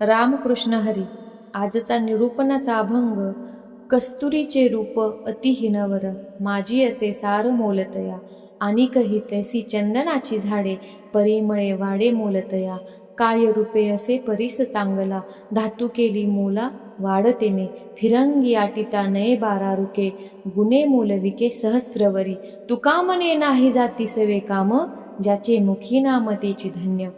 रामकृष्ण हरी आजचा निरूपणाचा अभंग कस्तुरीचे रूप अतिहीनवर माझी असे सार मोलतया आणि कही तैसी चंदनाची झाडे परिमळे वाडे मोलतया काय रूपे असे परिस चांगला धातू केली मोला वाढतेने फिरंगी आटिता नये बारा रुके गुणे मोलविके सहस्रवरी तुका मने नाही जाती सवे काम ज्याचे मुखी नाम तेची धन्य.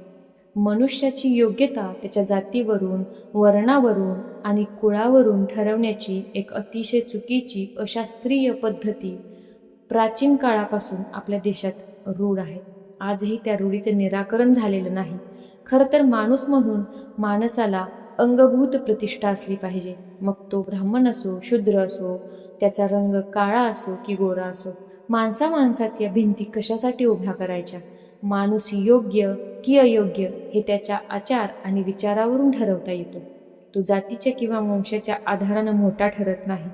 मनुष्याची योग्यता त्याच्या जातीवरून वर्णावरून आणि कुळावरून ठरवण्याची एक अतिशय चुकीची अशास्त्रीय पद्धती प्राचीन काळापासून आपल्या देशात रूढ आहे. आजही त्या रूढीचे निराकरण झालेलं नाही. खरं तर माणूस म्हणून माणसाला अंगभूत प्रतिष्ठा असली पाहिजे. मग तो ब्राह्मण असो शूद्र असो त्याचा रंग काळा असो की गोरा असो माणसा माणसात या भिंती कशासाठी उभ्या करायच्या? माणूस योग्य की अयोग्य हे त्याच्या आचार आणि विचारावरून ठरवता येतो. तो जातीच्या किंवा वंशाच्या आधारानं मोठा ठरत नाही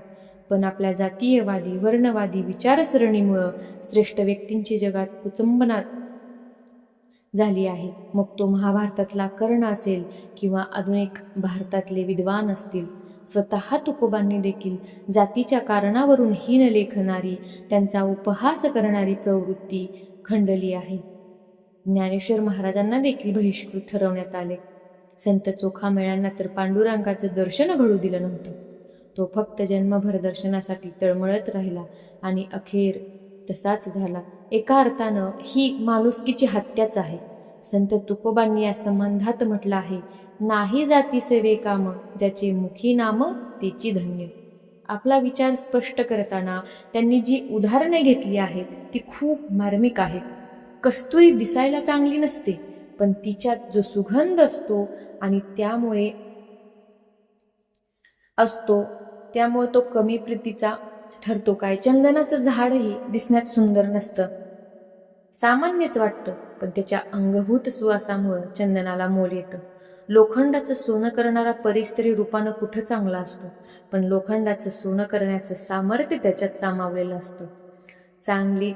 पण आपल्या जातीयवादी वर्णवादी विचारसरणीमुळं श्रेष्ठ व्यक्तींची जगात कुचंबना झाली आहे. मग तो महाभारतातला कर्ण असेल किंवा आधुनिक भारतातले विद्वान असतील स्वतः तुकोबांनी देखील जातीच्या कारणावरून हीन लेखणारी त्यांचा उपहास करणारी प्रवृत्ती खंडली आहे. ज्ञानेश्वर महाराजांना देखील बहिष्कृत ठरवण्यात आले. संत चोखा मेळ्यांना तर पांडुरंगाचं दर्शन घडू दिलं नव्हतं. तो फक्त जन्मभर दर्शनासाठी तळमळत राहिला आणि अखेर तसाच झाला. एका अर्थानं ही माणुसकीची हत्याच आहे. संत तुकोबांनी या संबंधात म्हटलं आहे नाही जाती सेवे काम ज्याचे मुखी नाम तेची धन्य. आपला विचार स्पष्ट करताना त्यांनी जी उदाहरणे घेतली आहेत ती खूप मार्मिक आहेत. कस्तुरी दिसायला चांगली नसते पण तिच्यात जो सुगंध असतो आणि त्यामुळे असतो त्यामुळे तो कमी प्रीतीचा ठरतो. काय चंदनाचं झाडही दिसण्यात सुंदर नसतं. सामान्यच वाटतं पण त्याच्या अंगभूत सुवासामुळं चंदनाला मोल येतं. लोखंडाचं सोनं करणारा परिस्त्री रूपानं कुठं चांगला असतो पण लोखंडाचं सोनं करण्याचं सामर्थ्य त्याच्यात सामावलेलं असतं. चांगली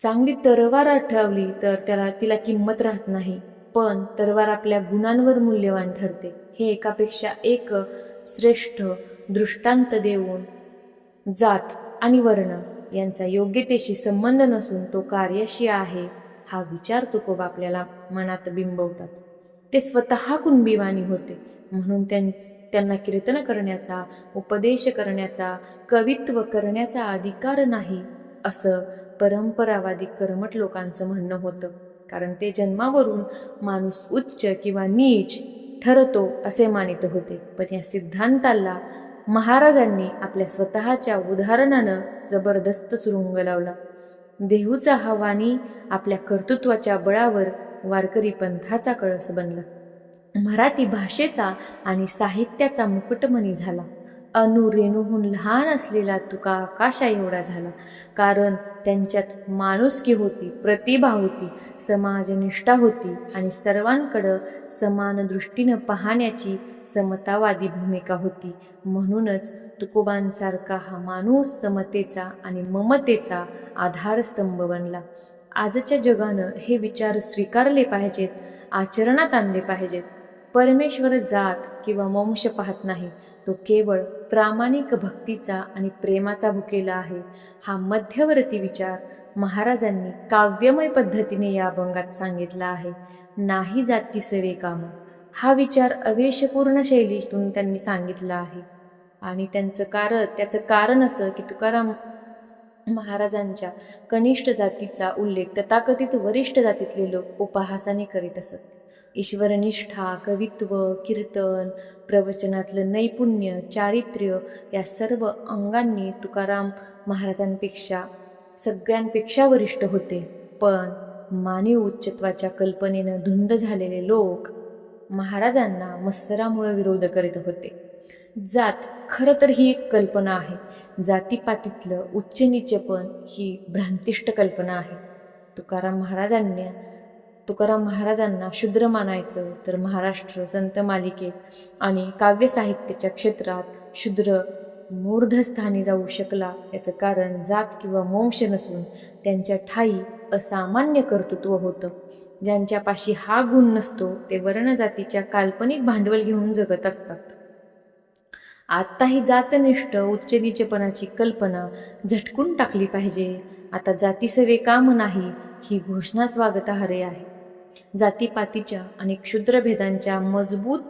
चांगली तरवार आठवली तर त्याला तिला किंमत राहत नाही. पण तरवार आपल्या गुणांवर मूल्यवान ठरते. हे एकापेक्षा एक श्रेष्ठ दृष्टांत देऊन जात आणि वर्ण यांचा योग्यतेशी संबंध नसून तो कार्यशी आहे हा विचार तुकोबा आपल्याला मनात बिंबवतात. ते स्वतः कुणबिवानी होते. म्हणून त्यां त्यांना कीर्तन करण्याचा उपदेश करण्याचा कवित्व करण्याचा अधिकार नाही. असं परंपरावादी करमट लोकांचं म्हणणं होतं. कारण ते जन्मावरून माणूस उच्च किंवा नीच ठरतो असे मानित होते. पण या सिद्धांताला महाराजांनी आपल्या स्वतःच्या उदाहरणानं जबरदस्त सुरुंग लावला. देहूचा हा वाणी आपल्या कर्तृत्वाच्या बळावर वारकरी पंथाचा कळस बनला. मराठी भाषेचा आणि साहित्याचा मुकुटमणी झाला. अनुरेणूहून लहान असलेला तुका आकाशा एवढा झाला. कारण त्यांच्यात माणुसकी होती प्रतिभा होती समाजनिष्ठा होती आणि सर्वांकडं समान दृष्टीनं पाहण्याची समतावादी भूमिका होती. म्हणूनच तुकोबांसारखा हा माणूस समतेचा आणि ममतेचा आधारस्तंभ बनला. आजच्या जगानं हे विचार स्वीकारले पाहिजेत आचरणात आणले पाहिजेत. परमेश्वर जात किंवा वंश पाहत नाही. तो केवळ प्रामाणिक भक्तीचा आणि प्रेमाचा भुकेला आहे हा मध्यवर्ती विचार महाराजांनी काव्यमय पद्धतीने या अभंगात सांगितला आहे. नाही जाती सवे काम. हा विचार अवेशपूर्ण शैलीतून त्यांनी सांगितला आहे. आणि त्यांचं कारण त्याचं कारण असं की तुकाराम महाराजांच्या कनिष्ठ जातीचा उल्लेख तथाकथित वरिष्ठ जातीतले लोक उपहासाने करीत असत. ईश्वरनिष्ठा कवित्व कीर्तन प्रवचनातलं नैपुण्य चारित्र्य या सर्व अंगांनी तुकाराम महाराजांपेक्षा सगळ्यांपेक्षा वरिष्ठ होते. पण मानवी उच्चत्वाच्या कल्पनेनं धुंद झालेले लोक महाराजांना मत्सरामुळे विरोध करीत होते. जात खरं तर ही एक कल्पना आहे. जातीपातीतलं उच्च नीचपण ही भ्रांतिष्ट कल्पना आहे. तुकाराम महाराजांनी तुकाराम महाराजांना शूद्र मानायचं तर महाराष्ट्र संत मालिकेत आणि काव्य साहित्याच्या क्षेत्रात शूद्र मूर्धस्थानी जाऊ शकला. याचं कारण जात किंवा वंश नसून त्यांच्या ठाई असामान्य कर्तृत्व होतं. ज्यांच्यापाशी हा गुण नसतो ते वर्णजातीच्या काल्पनिक भांडवल घेऊन जगत असतात. आत्ता ही जातनिष्ठ उच्चनीचपणाची कल्पना झटकून टाकली पाहिजे. आता जातीसवे काम नाही ही घोषणा स्वागतार्ह आहे. जातीपातीच्या आणि क्षुद्रभेदांच्या मजबूत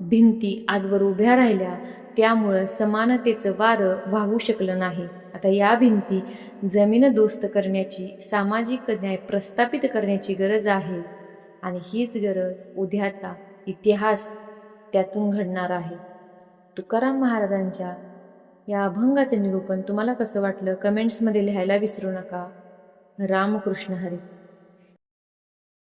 भिंती आजवर उभ्या राहिल्या त्यामुळं समानतेचं वारं वाहू शकलं नाही. आता या भिंती जमीन दोस्त करण्याची सामाजिक न्याय प्रस्थापित करण्याची गरज आहे आणि हीच गरज उद्याचा इतिहास त्यातून घडणार आहे. तुकाराम महाराजांच्या या अभंगाचं निरूपण तुम्हाला कसं वाटलं? कमेंट्समध्ये लिहायला विसरू नका. रामकृष्ण हरी.